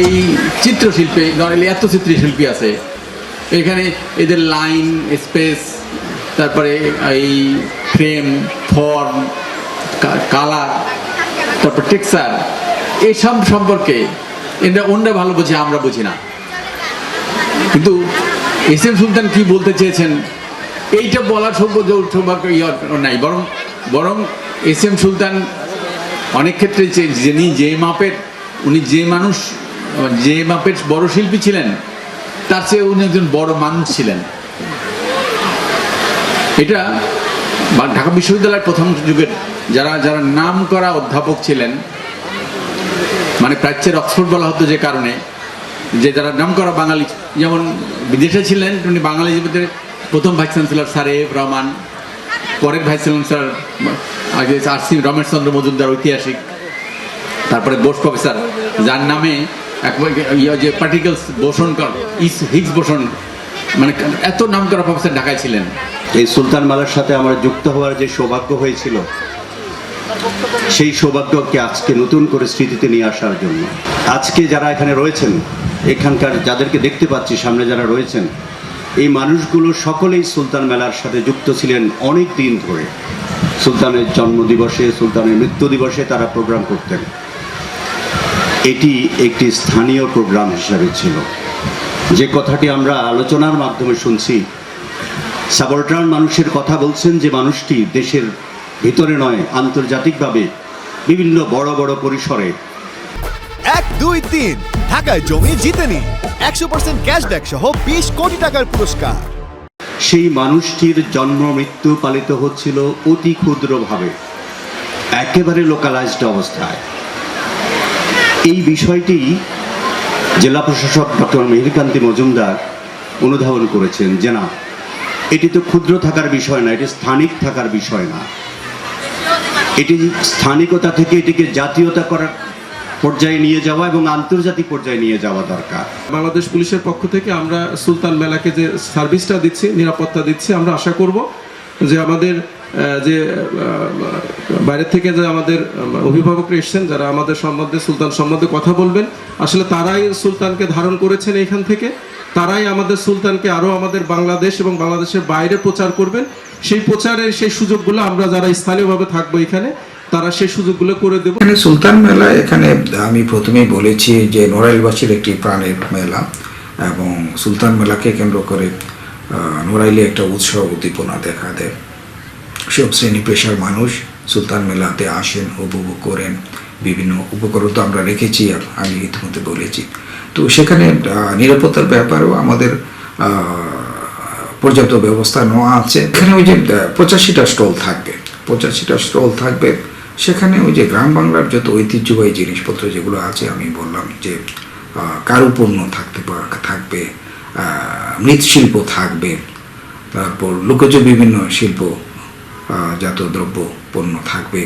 এই চিত্রশিল্পে নর্মালি এত চিত্রশিল্পী আছে। এখানে এদের লাইন, স্পেস, তারপরে এই ফ্রেম, ফর্ম কালার, তারপর টেক্সচার, এসব সম্পর্কে এরা অন্যরা ভালো বোঝে, আমরা বুঝি না। কিন্তু এস এম সুলতান কি বলতে চেয়েছেন, এইটা বলার সৌভাগ্য সৌভাগ্য ইয়ে নাই। বরং বরং এস এম সুলতান অনেক ক্ষেত্রে যিনি যে মাপের, উনি যে মানুষ যে মাপের বড় শিল্পী ছিলেন, তার চেয়ে উনি একজন বড় মানুষ ছিলেন। এটা ঢাকা বিশ্ববিদ্যালয়ের প্রথম যুগের যারা যারা নাম করা অধ্যাপক ছিলেন মানে প্রাচ্যের অক্সফোর্ড বলা হতো যে কারণে, যে যারা নাম করা বাঙালি, যেমন বিদেশে ছিলেন, উনি বাঙালি জীবিতের প্রথম vice chancellor sir F Rahman, পরের vice chancellor R C Ramesh Chandra Majumdar ঐতিহাসিক, তারপরে বোস প্রফেসর, যার নামে ইয়ে যে particles boson is Higgs boson. মানে এত নাম করা প্রফেসর ঢাকায় ছিলেন। এই সুলতান মালার সাথে আমার যুক্ত হওয়ার যে সৌভাগ্য হয়েছিল, সেই সৌভাগ্যকে আজকে নতুন করে স্মৃতিতে নিয়ে আসার জন্য? আজকে যারা এখানে রয়েছেন, এখানকার যাদেরকে দেখতে পাচ্ছি, সামনে যারা রয়েছেন, এই মানুষগুলো সকলেই সুলতান মেলার সাথে যুক্ত ছিলেন অনেক দিন ধরে। সুলতানের জন্মদিবসে, সুলতানের মৃত্যু দিবসে তারা প্রোগ্রাম করতেন। এটি একটি স্থানীয় প্রোগ্রাম হিসাবে ছিল। যে কথাটি আমরা আলোচনার মাধ্যমে শুনছি সাবর্টান মানুষের কথা বলছেন যে মানুষটি দেশের ভিতরে নয় আন্তর্জাতিকভাবে বিভিন্ন বড় বড় পরিসরে। এক দুই তিন ঢাকায় জমি জিতে নিন একশো পার্সেন্ট ক্যাশব্যাক সহ বিশ কোটি টাকার পুরস্কার। সেই মানুষটির জন্ম মৃত্যু পালিত হচ্ছিল অতি ক্ষুদ্রভাবে একেবারে লোকালাইজড অবস্থায়। এই বিষয়টি জেলা প্রশাসক ডক্টর মেহেরকান্তি মজুমদার অনুধাবন করেছেন যে না, এটি তো ক্ষুদ্র থাকার বিষয় না, এটি স্থানিক থাকার বিষয় না। এটি স্থানিকতা থেকে এটিকে জাতীয়তা করার পর্যায়ে নিয়ে যাওয়া এবং আন্তর্জাতিক পর্যায়ে নিয়ে যাওয়া দরকার। বাংলাদেশ পুলিশের পক্ষ থেকে আমরা সুলতান মেলাকে যে সার্ভিসটা দিচ্ছি, নিরাপত্তা দিচ্ছি, আমরা আশা করব যে আমাদের যে বাইরে থেকে যে আমাদের অভিভাবকরা এসছেন, যারা আমাদের সম্বন্ধে, সুলতান সম্বন্ধে কথা বলবেন, আসলে তারাই সুলতানকে ধারণ করেছেন এখান থেকে। তারাই আমাদের সুলতানকে আরও আমাদের বাংলাদেশ এবং বাংলাদেশের বাইরে প্রচার করবেন। সেই প্রচারের সেই সুযোগগুলো আমরা যারা স্থানীয়ভাবে থাকব এখানে, তারা সেই সুযোগগুলো করে দেবো। এখানে সুলতান মেলা, এখানে আমি প্রথমেই বলেছি যে নড়াইলবাসীর একটি প্রাণের মেলা এবং সুলতান মেলাকে কেন্দ্র করে নড়াইলে একটা উৎসব উদ্দীপনা দেখা দেয়। সব শ্রেণি পেশার মানুষ। সুলতান মেলাতে আসেন উপভোগ করেন। বিভিন্ন উপকরণ তো আমরা রেখেছি, আমি ইতিমধ্যে বলেছি। তো সেখানে নিরাপত্তার ব্যাপারেও আমাদের পর্যাপ্ত ব্যবস্থা নেওয়া আছে। এখানে ওই যে পঁচাশিটা স্টল থাকবে। পঁচাশিটা স্টল থাকবে। সেখানে ওই যে গ্রাম বাংলার যত ঐতিহ্যবাহী জিনিসপত্র যেগুলো আছে, আমি বললাম যে কারুপণ্য থাকতে থাকবে মৃৎশিল্প থাকবে। তারপর লোকজ বিভিন্ন শিল্প আহ, জাত দ্রব্য পণ্য থাকবে।